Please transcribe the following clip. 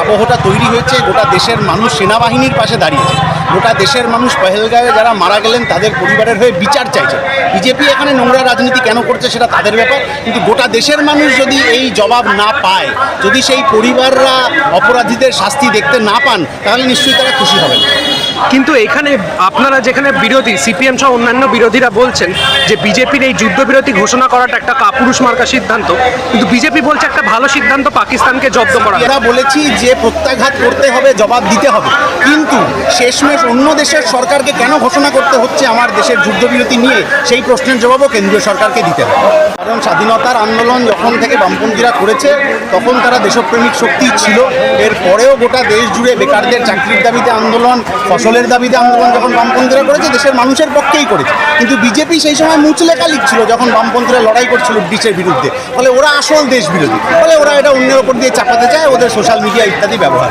আবহটা তৈরি হয়েছে, গোটা দেশের মানুষ সেনাবাহিনীর পাশে দাঁড়িয়েছে। গোটা দেশের মানুষ পহেলগায়ে যারা মারা গেলেন, তাদের পরিবারের হয়ে বিচার চাইছে। বিজেপি এখানে নোংরা রাজনীতি কেন করছে সেটা তাদের ব্যাপার, কিন্তু গোটা দেশের মানুষ যদি এই জবাব না পায়, যদি সেই পরিবাররা অপরাধীদের শাস্তি দেখতে না পান, তাহলে নিশ্চয়ই তারা খুশি হবেন। কিন্তু এখানে আপনারা যেখানে বিরোধী, সিপিএম সহ অন্যান্য বিরোধীরা বলছেন যে বিজেপির এই যুদ্ধবিরতি ঘোষণা করাটা একটা কাপুরুষ মার্কা সিদ্ধান্ত, কিন্তু বিজেপি বলছে একটা ভালো সিদ্ধান্ত পাকিস্তানকে জব্দ করা আমরা বলেছি যে প্রত্যাঘাত করতে হবে, জবাব দিতে হবে। কিন্তু শেষমেশ অন্য দেশের সরকারকে কেন ঘোষণা করতে হচ্ছে আমার দেশের যুদ্ধবিরতি নিয়ে? সেই প্রশ্নের জবাবও কেন্দ্রীয় সরকারকে দিতে হবে। কারণ স্বাধীনতার আন্দোলন যখন থেকে বামপন্থীরা করেছে, তখন তারা দেশপ্রেমিক শক্তি ছিল। এর পরেও গোটা দেশ জুড়ে বেকারদের চাকরির দাবিতে আন্দোলন ফসলের দাবিতে আন্দোলন যখন বামপন্থীরা করেছে, দেশের মানুষের পক্ষেই করেছে। কিন্তু বিজেপি সেই সময় মুচলেখা লিখছিল যখন বামপন্থীরা লড়াই করছিল ব্রিটিশের বিরুদ্ধে। ফলে ওরা আসল দেশ বিরোধী ফলে ওরা এটা অন্যের ওপর দিয়ে চাপাতে চায়, ওদের সোশ্যাল মিডিয়া ইত্যাদি ব্যবহার